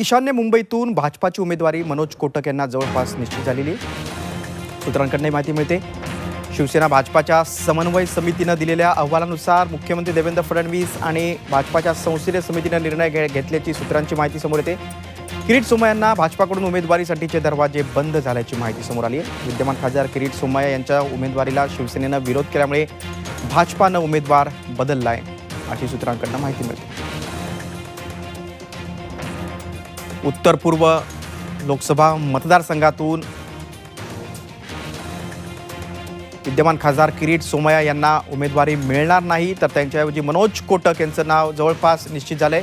ईशान्य मुंबईतून भाजपाची उमेदवारी मनोज कोटक यांना जवळपास निश्चित झालेली आहे. सूत्रांकडून माहिती मिळते. शिवसेना भाजपाच्या समन्वय समितीनं दिलेल्या अहवालानुसार मुख्यमंत्री देवेंद्र फडणवीस आणि भाजपाच्या संसदीय समितीनं निर्णय घे घेतल्याची सूत्रांची माहिती समोर येते. किरीट सोमय्या यांना भाजपाकडून उमेदवारीसाठीचे दरवाजे बंद झाल्याची माहिती समोर आली आहे. विद्यमान खासदार किरीट सोमय्या यांच्या उमेदवारीला शिवसेनेनं विरोध केल्यामुळे भाजपानं उमेदवार बदलला आहे अशी सूत्रांकडनं माहिती मिळते. उत्तर पूर्व लोकसभा मतदारसंघातून विद्यमान खासदार किरीट सोमया यांना उमेदवारी मिळणार नाही तर त्यांच्याऐवजी मनोज कोटक यांचं नाव जवळपास निश्चित झालंय.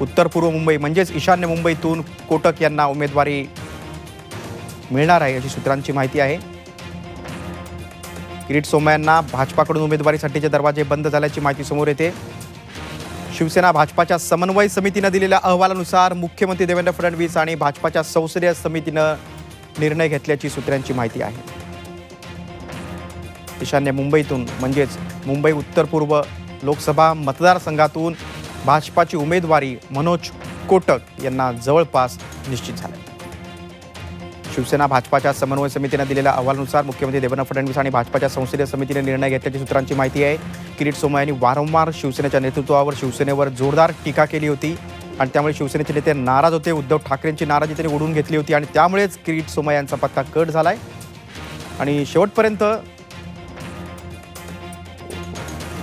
उत्तर पूर्व मुंबई म्हणजेच ईशान्य मुंबईतून कोटक यांना उमेदवारी मिळणार आहे अशी सूत्रांची माहिती आहे. किरीट सोमयांना भाजपाकडून उमेदवारीसाठीचे दरवाजे बंद झाल्याची माहिती समोर येते. शिवसेना भाजपाच्या समन्वय समितीनं दिलेल्या अहवालानुसार मुख्यमंत्री देवेंद्र फडणवीस आणि भाजपाच्या संसदीय समितीनं निर्णय घेतल्याची सूत्रांची माहिती आहे. ईशान्य मुंबईतून म्हणजेच मुंबई उत्तर पूर्व लोकसभा मतदारसंघातून भाजपाची उमेदवारी मनोज कोटक यांना जवळपास निश्चित झाली शिवसेना भाजपाच्या समन्वय समितीनं दिलेल्या अहवालानुसार मुख्यमंत्री देवेंद्र फडणवीस आणि भाजपाच्या संसदीय समितीने निर्णय घेतल्याची सूत्रांची माहिती आहे. किरीट सोमय यांनी वारंवार शिवसेनेच्या नेतृत्वावर शिवसेनेवर जोरदार टीका केली होती आणि त्यामुळे शिवसेनेचे नेते नाराज होते. उद्धव ठाकरेंची नाराजी त्यांनी ओढून घेतली होती आणि त्यामुळेच किरीट सोमय यांचा पत्ता कट झालाय. आणि शेवटपर्यंत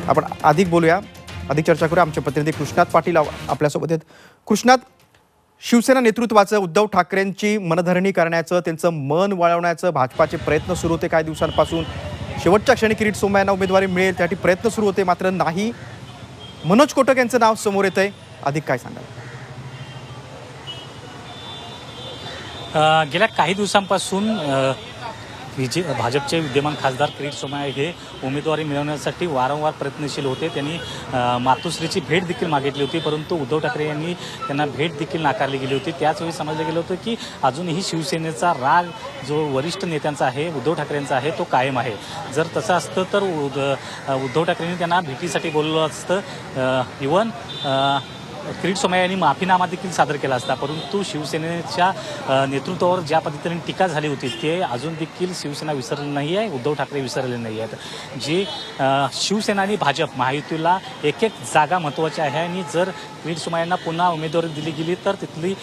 आपण अधिक बोलूया. अधिक चर्चा करूया. आमचे प्रतिनिधी कृष्णात पाटील आपल्यासोबत आहेत. कृष्णात शिवसेना नेतृत्वाचं उद्धव ठाकरेंची मनधरणी करण्याचं त्यांचं मन वळवण्याचं भाजपाचे प्रयत्न सुरू होते काही दिवसांपासून. शेवटच्या क्षणी किरीट सोमय्या यांना उमेदवारी मिळेल त्यासाठी प्रयत्न सुरू होते मात्र नाही. मनोज कोटक यांचं नाव समोर येत आहे अधिक काय सांगाल? गेल्या काही दिवसांपासून विजे विजय भाजपचे विद्यमान खासदार किरीट सोमय्या हे उमेदवारी मिळवण्यासाठी वारंवार प्रयत्नशील होते. त्यांनी मातुश्रीची मातोश्रीची भेट देखील मागितली होती परंतु उद्धव ठाकरे यांनी त्यांना भेट देखील नाकारली गेली होती. त्याचवेळी समजलं गेलं होतं की अजूनही शिवसेनेचा राग जो वरिष्ठ नेत्यांचा आहे उद्धव ठाकरेंचा आहे तो कायम आहे. जर तसं असतं तर उद- उद्धव ठाकरेंनी त्यांना भेटीसाठी बोललं असतं. इवन किरीट सोमय्या यांनी माफीनामा देखील सादर केला असता परंतु शिवसेनेच्या नेतृत्वावर ज्या पद्धतीने टीका झाली होती ते अजून देखील शिवसेना विसरलेली नाही आहे उद्धव ठाकरे विसरलेले नाही आहेत. जी शिवसेना आणि भाजप महायुतीला एक एक जागा महत्त्वाची आहे आणि जर किरीट सोमय्या यांना पुन्हा उमेदवारी दिली गेली तर तिथली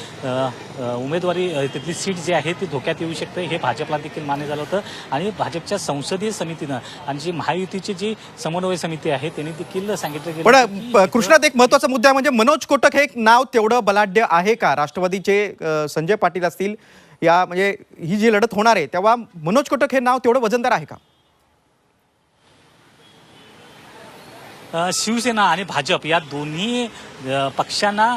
उमेदवारी तिथली सीट जी आहे ती धोक्यात येऊ शकते हे भाजपला देखील मान्य झालं होतं. आणि भाजपच्या संसदीय समितीनं आणि जी महायुतीची जी समन्वय समिती आहे त्यांनी देखील सांगितलं गेलं कृष्णात एक महत्त्वाचा मुद्दा आहे म्हणजे मनोज कोटक हे एक नाव तेवढं बलाढ्य आहे का? राष्ट्रवादीचे संजय पाटील असतील या म्हणजे ही जी लढत होणार आहे तेव्हा मनोज कोटक हे नाव तेवढं वजनदार आहे का? शिवसेना आणि भाजप या दोन्ही पक्षांना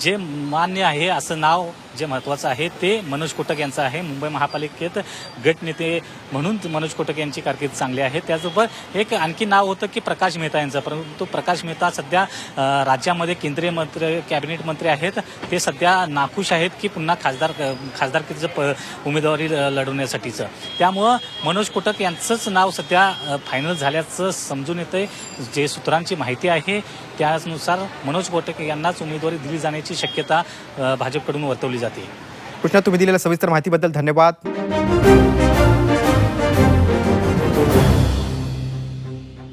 जे मान्य आहे असं नाव जे महत्वाचं आहे ते मनोज कोटक यांचं आहे. मुंबई महापालिकेत गटनेते म्हणून मनोज कोटक यांची कारकीर्द चांगली आहे. त्याचबरोबर एक आणखी नाव होतं की प्रकाश मेहता यांचं. परंतु प्रकाश मेहता सध्या राज्यामध्ये केंद्रीय मंत्री कॅबिनेट मंत्री आहेत. ते सध्या नाखुश आहेत की पुन्हा खासदार खासदारकीचं प उमेदवारी ल- लढवण्यासाठीचं. त्यामुळं मनोज कोटक यांचंच नाव सध्या फायनल झाल्याचं समजून येतं जे सूत्रांची माहिती आहे त्यानुसार मनोज कोटक यांनाच उमेदवारी दिली जाण्याची शक्यता भाजपकडून वर्तवली जाते. कृष्णा तुम्ही दिलेल्या सविस्तर माहितीबद्दल धन्यवाद.